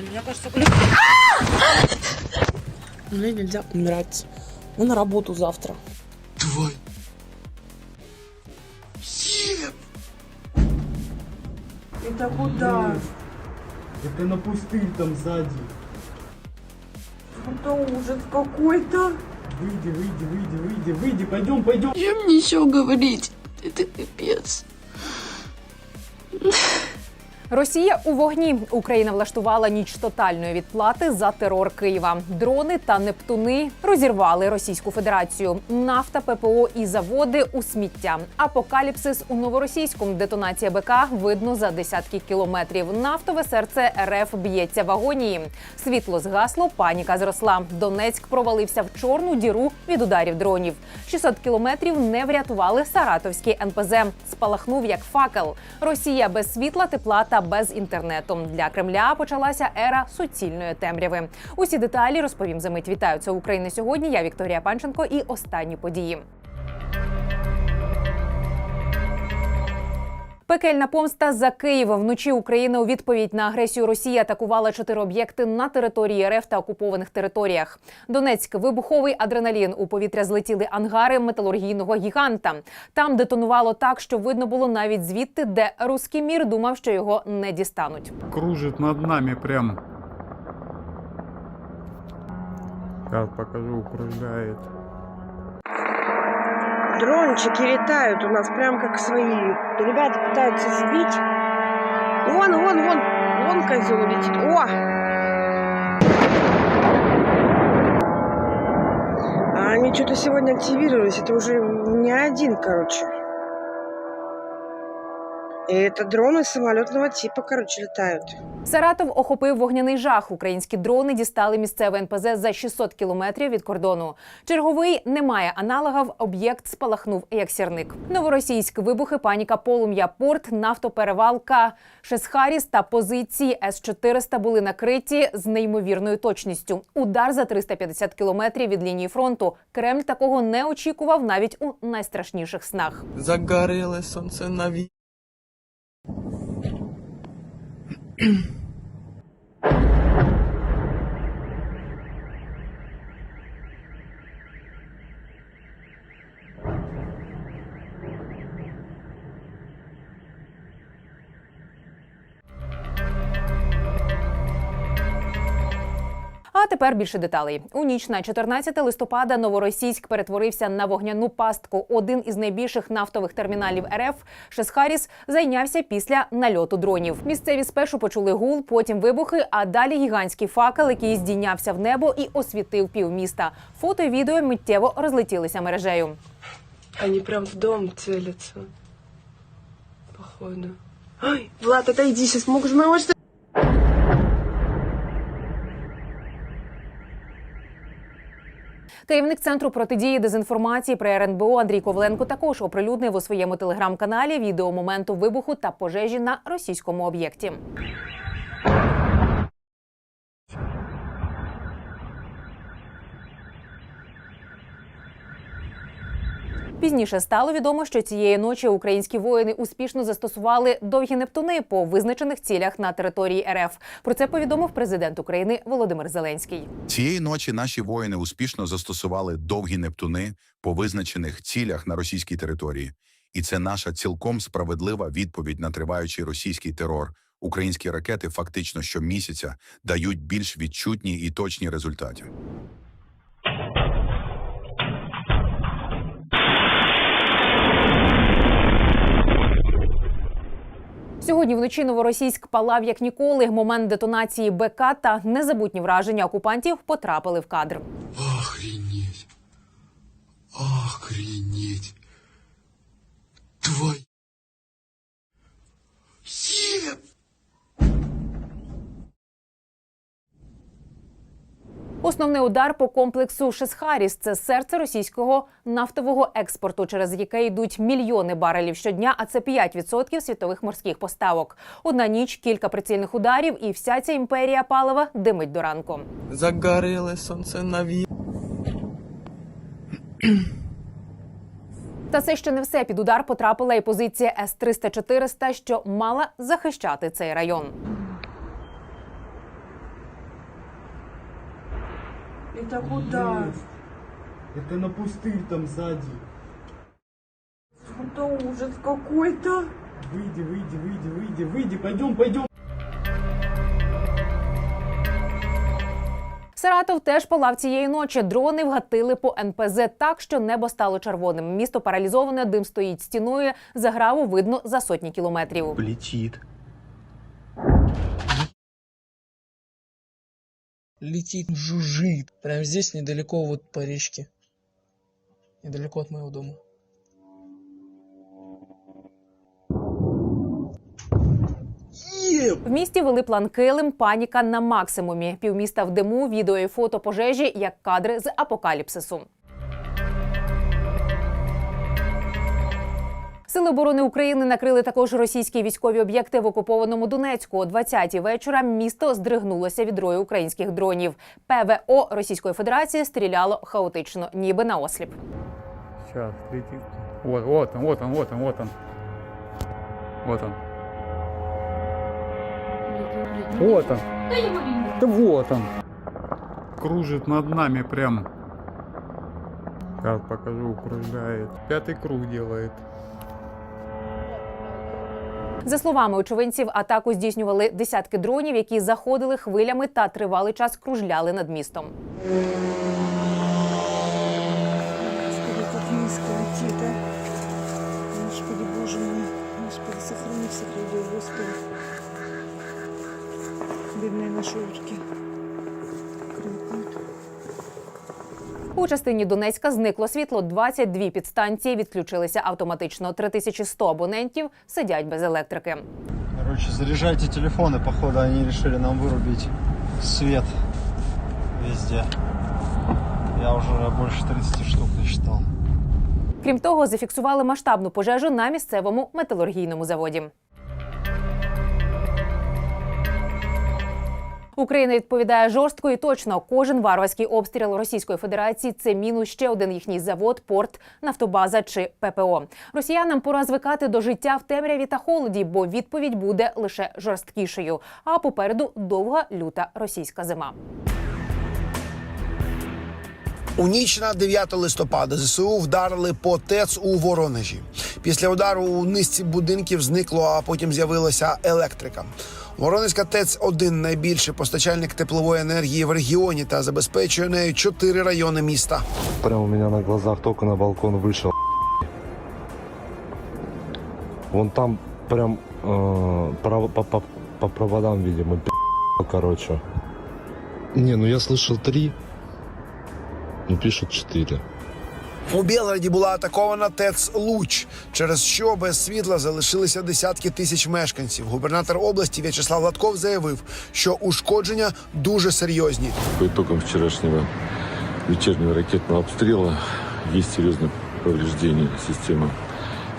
Блин, мне кажется, ключ... Мне нельзя умирать. Ну, на работу завтра. Твой. Это куда? Это на пустырь там сзади. Это ужас какой-то. Выйди, выйди, выйди, выйди, выйди, пойдем, пойдем. Чем мне еще говорить? Это капец. Росія у вогні. Україна влаштувала ніч тотальної відплати за терор Києва. Дрони та нептуни розірвали Російську Федерацію. Нафта, ППО і заводи у сміття. Апокаліпсис у новоросійському. Детонація БК видно за десятки кілометрів. Нафтове серце РФ б'ється в агонії. Світло згасло, паніка зросла. Донецьк провалився в чорну діру від ударів дронів. 600 кілометрів не врятували Саратовський НПЗ. Спалахнув як факел. Росія без світла, тепла та без інтернету. Для Кремля почалася ера суцільної темряви. Усі деталі розповім за мить. Вітаю це України сьогодні. Я Вікторія Панченко і останні події. Пекельна помста за Київ. Вночі Україна у відповідь на агресію Росії атакувала чотири об'єкти на території РФ та окупованих територіях. Донецьк вибуховий адреналін. У повітря злетіли ангари металургійного гіганта. Там детонувало так, що видно було навіть звідти, де руський мір думав, що його не дістануть. кружит над нами прям. Сейчас покажу, кружляет. Дрончики летают у нас прям как свои. Ребята пытаются сбить. Вон, вон, вон. Вон козел летит. О! А они что-то сегодня активировались. Это уже не один, короче. И это дроны самолетного типа, короче, летают. Саратов охопив вогняний жах. Українські дрони дістали місцеве НПЗ за 600 кілометрів від кордону. Черговий немає аналогів. Об'єкт спалахнув як сірник. Новоросійськ вибухи, паніка, полум'я, порт, нафтоперевалка, Шесхаріс та позиції С-400 були накриті з неймовірною точністю. Удар за 350 кілометрів від лінії фронту. Кремль такого не очікував навіть у найстрашніших снах. Загорелое солнце на ви... Um. тепер більше деталей. У ніч на 14 листопада Новоросійськ перетворився на вогняну пастку. Один із найбільших нафтових терміналів РФ Шесхаріс зайнявся після нальоту дронів. Місцеві спершу почули гул, потім вибухи, а далі гігантський факел, який здійнявся в небо і освітив півміста. Фото і відео миттєво розлетілися мережею. Они прям в дом целятся. Походу. Ай, Влад, отойди, сейчас могут моего что Керівник центру протидії дезінформації при РНБО Андрій Ковленко також оприлюднив у своєму телеграм-каналі відео моменту вибуху та пожежі на російському об'єкті. Пізніше стало відомо, що цієї ночі українські воїни успішно застосували довгі нептуни по визначених цілях на території РФ. Про це повідомив президент України Володимир Зеленський. Цієї ночі наші воїни успішно застосували довгі нептуни по визначених цілях на російській території, і це наша цілком справедлива відповідь на триваючий російський терор. Українські ракети фактично щомісяця дають більш відчутні і точні результати. Сьогодні вночі новоросійськ палав як ніколи. Момент детонації БК та незабутні враження окупантів потрапили в кадр. Охренеть. Охренеть. Основний удар по комплексу Шесхаріс це серце російського нафтового експорту, через яке йдуть мільйони барелів щодня. А це 5% світових морських поставок. Одна ніч, кілька прицільних ударів, і вся ця імперія палива димить до ранку. Загорелое солнце на ви... Та це ще не все. Під удар потрапила і позиція С-300-400, що мала захищати цей район. Это куда? Есть. Это на пустырь там сзади. Это ужас какой-то. Выйди, выйди, выйди, выйди, выйди, пойдем, пойдем. Саратов теж палав цієї ночі. Дрони вгатили по НПЗ так, що небо стало червоним. Місто паралізоване, дим стоїть стіною. Заграву видно за сотні кілометрів. Летит. летит, жужжит. Прямо здесь, недалеко вот по речке. Недалеко от моего дома. В місті вели план килим, паніка на максимумі. Півміста в диму, відео і фото пожежі, як кадри з апокаліпсису. Сили оборони України накрили також російські військові об'єкти в окупованому Донецьку. О 20-й вечора місто здригнулося від рою українських дронів. ПВО Російської Федерації стріляло хаотично, ніби на осліп. Летит. Вот, вот он, вот он, вот он, вот он. Вот он. Вот он. Да вот он. Кружит над нами прям. Сейчас покажу, кружляет. Пятый круг делает. За словами очевидців, атаку здійснювали десятки дронів, які заходили хвилями та тривалий час кружляли над містом. У частині Донецька зникло світло. 22 підстанції відключилися автоматично. 3100 абонентів сидять без електрики. Короче, заряжайте телефоны, походу они решили нам вырубить свет везде. Я уже больше 30 штук насчитал. Крім того, зафіксували масштабну пожежу на місцевому металургійному заводі. Україна відповідає жорстко і точно. Кожен варварський обстріл Російської Федерації це мінус ще один їхній завод, порт, нафтобаза чи ППО. Росіянам пора звикати до життя в темряві та холоді, бо відповідь буде лише жорсткішою. А попереду довга люта російська зима. У ніч на 9 листопада ЗСУ вдарили по ТЕЦ у Воронежі. Після удару у низці будинків зникло, а потім з'явилася електрика. Воронезька ТЕЦ один найбільший постачальник теплової енергії в регіоні та забезпечує нею чотири райони міста. Прямо у меня на глазах только на балкон вышел. Вон там прям э, право- по, по- по проводам, видимо, пи***, короче. Не, ну я слышал три, ну пишут четыре. У Білграді була атакована ТЕЦ Луч, через що без світла залишилися десятки тисяч мешканців. Губернатор області В'ячеслав Латков заявив, що ушкодження дуже серйозні. По итогам вчерашнего вечернего ракетного обстрела есть серьезное повреждение системы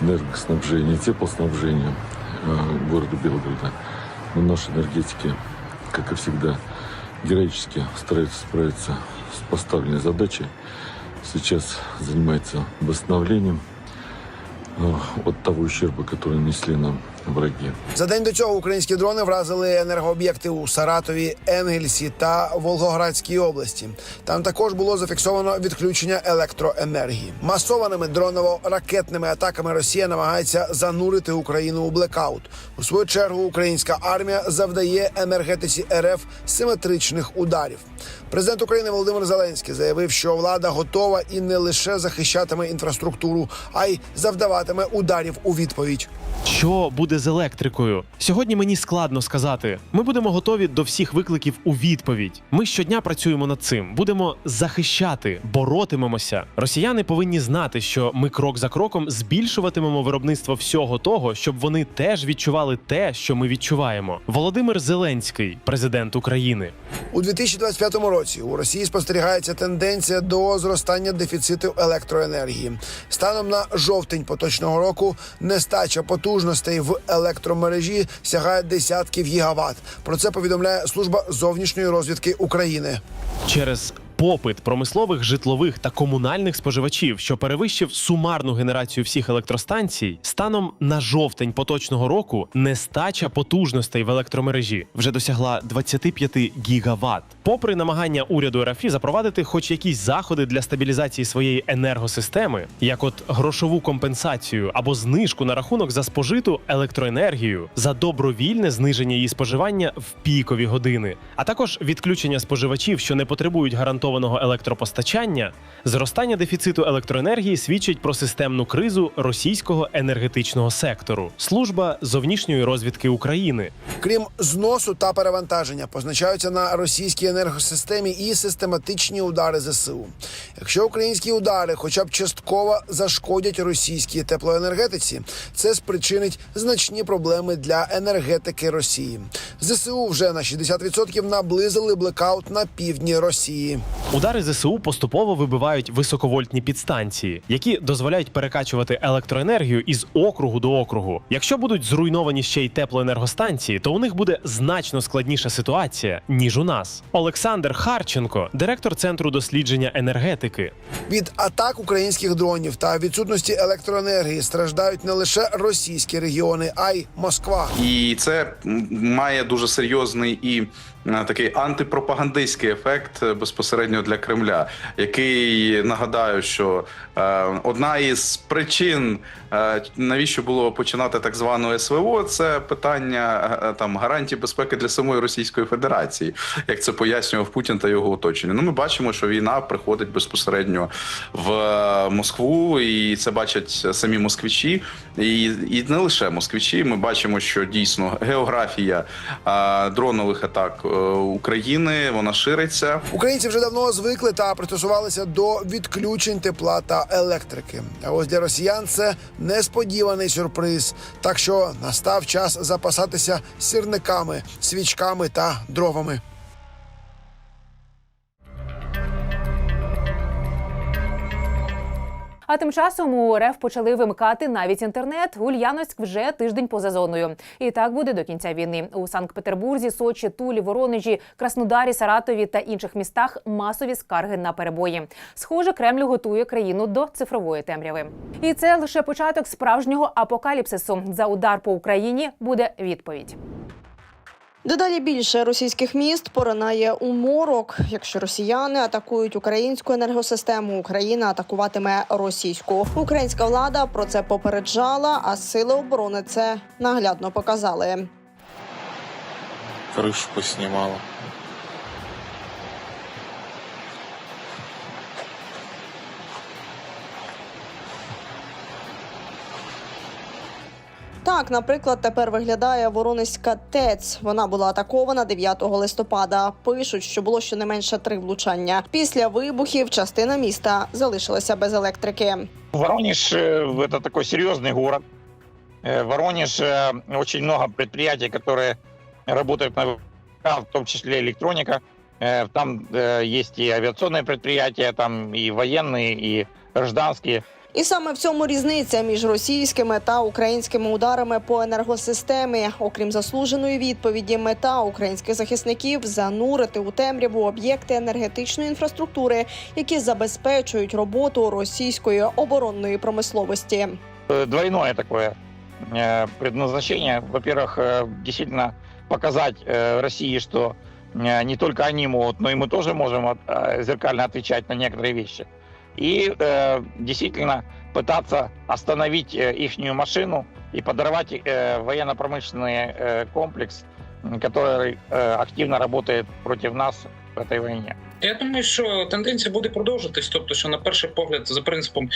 энергоснабжения, теплоснабжения э, города Белгорода. Но наши энергетики, как и всегда, героически стараются справиться с поставленной задачей. Сейчас занимается восстановлением э, от того ущерба, который нанесли нам враги. За день до цього українські дрони вразили енергооб'єкти у Саратові, Енгельсі та Волгоградській області. Там також було зафіксовано відключення електроенергії. Масованими дроново-ракетними атаками Росія намагається занурити Україну у блекаут. У свою чергу українська армія завдає енергетиці РФ симетричних ударів. Президент України Володимир Зеленський заявив, що влада готова і не лише захищатиме інфраструктуру, а й завдаватиме ударів у відповідь. Що буде з електрикою? Сьогодні мені складно сказати. Ми будемо готові до всіх викликів у відповідь. Ми щодня працюємо над цим. Будемо захищати, боротимемося. Росіяни повинні знати, що ми крок за кроком збільшуватимемо виробництво всього того, щоб вони теж відчували те, що ми відчуваємо. Володимир Зеленський, президент України. У 2025 році у Росії спостерігається тенденція до зростання дефіциту електроенергії. Станом на жовтень поточного року нестача потужностей в електромережі сягає десятків гігават. Про це повідомляє служба зовнішньої розвідки України. Через попит промислових, житлових та комунальних споживачів, що перевищив сумарну генерацію всіх електростанцій, станом на жовтень поточного року нестача потужностей в електромережі вже досягла 25 гігаватт. Попри намагання уряду РФ запровадити хоч якісь заходи для стабілізації своєї енергосистеми, як от грошову компенсацію або знижку на рахунок за спожиту електроенергію, за добровільне зниження її споживання в пікові години, а також відключення споживачів, що не потребують гарантованого електропостачання, зростання дефіциту електроенергії свідчить про системну кризу російського енергетичного сектору. Служба зовнішньої розвідки України Крім зносу та перевантаження, позначаються на російській енергосистемі і систематичні удари ЗСУ. Якщо українські удари, хоча б частково зашкодять російській теплоенергетиці, це спричинить значні проблеми для енергетики Росії. ЗСУ вже на 60% наблизили блекаут на півдні Росії. Удари ЗСУ поступово вибивають високовольтні підстанції, які дозволяють перекачувати електроенергію із округу до округу. Якщо будуть зруйновані ще й теплоенергостанції, то у них буде значно складніша ситуація ніж у нас. Олександр Харченко, директор центру дослідження енергетики. Від атак українських дронів та відсутності електроенергії страждають не лише російські регіони, а й Москва. І це має дуже серйозний і е, такий антипропагандистський ефект е, безпосередньо для Кремля, який нагадаю, що е, одна із причин, навіщо було починати так звану СВО, це питання е, там гарантій безпеки для самої Російської Федерації, як це пояснював Путін та його оточення. Ну, ми бачимо, що війна приходить безпосередньо в е, Москву, і це бачать самі москвичі, і, і не лише москвичі. Ми бачимо, що дійсно географія е, дронових атак е, України вона шириться. Українці вже давно звикли та пристосувалися до відключень тепла та електрики. А ось для росіян це несподіваний сюрприз. Так що настав час запасатися сірниками, свічками та дровами. А тим часом у РФ почали вимикати навіть інтернет. Ульяновськ вже тиждень поза зоною. І так буде до кінця війни. У Санкт-Петербурзі, Сочі, Тулі, Воронежі, Краснодарі, Саратові та інших містах масові скарги на перебої. Схоже, Кремль готує країну до цифрової темряви. І це лише початок справжнього апокаліпсису. За удар по Україні буде відповідь. Дедалі більше російських міст поринає у морок. Якщо росіяни атакують українську енергосистему, Україна атакуватиме російську. Українська влада про це попереджала, а сили оборони це наглядно показали. крышу поснимала. Так, наприклад, тепер виглядає Воронезька ТЕЦ. Вона була атакована 9 листопада. Пишуть, що було щонайменше три влучання. Після вибухів частина міста залишилася без електрики. Воронеж э, это такой серьезный город. Э, Воронеж э, очень много предприятий, которые работают на в том числе электроника. Э, Там э, есть и авиационные предприятия, там и военные, и гражданские. І саме в цьому різниця між російськими та українськими ударами по енергосистемі. Окрім заслуженої відповіді, мета українських захисників занурити у темряву об'єкти енергетичної інфраструктури, які забезпечують роботу російської оборонної промисловості. Э, Двойное такое э, предназначение. Во-первых, э, действительно показать э, России, что э, не только они могут, но и мы тоже можем от- э, зеркально отвечать на некоторые вещи. И э, действительно пытаться остановить их машину и подорвать э, военно-промышленный э, комплекс, м, который э, активно работает против нас в этой войне. Я думаю, що тенденція буде продовжитись. Тобто, що на перший погляд, за принципом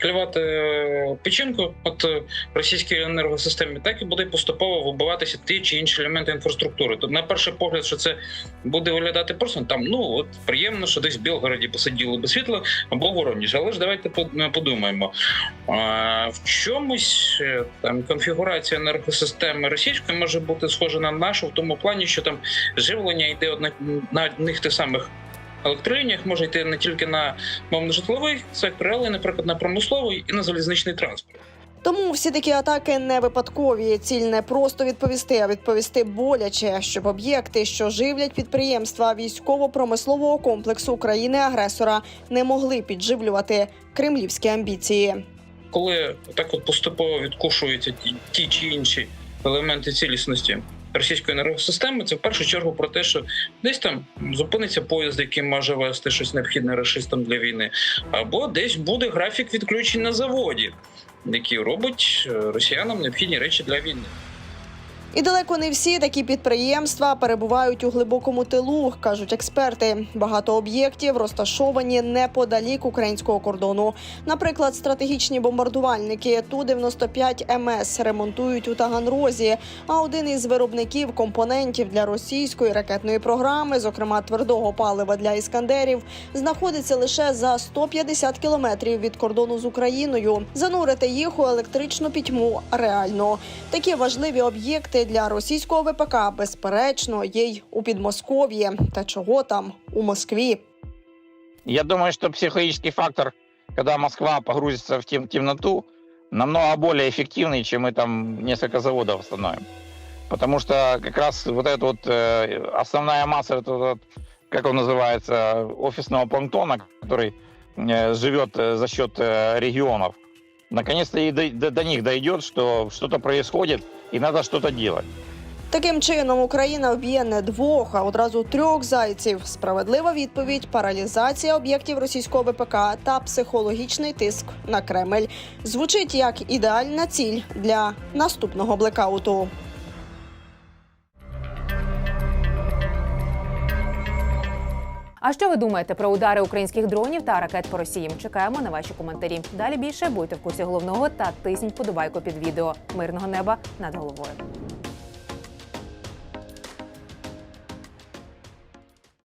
клювати е, печінку от е, російській енергосистемі, так і буде поступово вибиватися ті чи інші елементи інфраструктури. Тобто, на перший погляд, що це буде виглядати просто там. Ну от приємно, що десь в Білгороді посиділи без світла або в Воронежі. Але ж давайте подумаємо. В чомусь е, там конфігурація енергосистеми російської може бути схожа на нашу в тому плані, що там живлення йде на одних тих самих електролініях, може йти не тільки на мовно житловий сектор, але й, наприклад, на промисловий і на залізничний транспорт. Тому всі такі атаки не випадкові. Ціль не просто відповісти, а відповісти боляче, щоб об'єкти, що живлять підприємства військово-промислового комплексу країни-агресора, не могли підживлювати кремлівські амбіції. коли так от поступово відкушуються ті чи інші елементи цілісності російської енергосистеми, це в першу чергу про те, що десь там зупиниться поїзд, який може вести щось необхідне расистам для війни, або десь буде графік відключень на заводі, який робить е, росіянам необхідні речі для війни. І далеко не всі такі підприємства перебувають у глибокому тилу, кажуть експерти. Багато об'єктів розташовані неподалік українського кордону. Наприклад, стратегічні бомбардувальники ту 95 МС ремонтують у Таганрозі. А один із виробників компонентів для російської ракетної програми, зокрема твердого палива для іскандерів, знаходиться лише за 150 кілометрів від кордону з Україною. Занурити їх у електричну пітьму реально. Такі важливі об'єкти для російського ВПК, безперечно, є й у Підмосков'ї. Та чого там у Москві? Я думаю, что психологический фактор, когда Москва погрузится в тем, темноту, намного более эффективный, чем мы там несколько заводов остановим. Потому что как раз вот эта вот э, основная масса, это вот, как он называется, офисного планктона, который э, живет э, за счет э, регионов, наконец-то и до, до- до них дойдет, что что-то происходит и надо что-то делать. Таким чином Україна вб'є не двох, а одразу трьох зайців. Справедлива відповідь: паралізація об'єктів російського ВПК та психологічний тиск на Кремль звучить як ідеальна ціль для наступного блекауту. А що ви думаєте про удари українських дронів та ракет по Росії? Чекаємо на ваші коментарі. Далі більше будьте в курсі головного та тисніть подобайку під відео. Мирного неба над головою.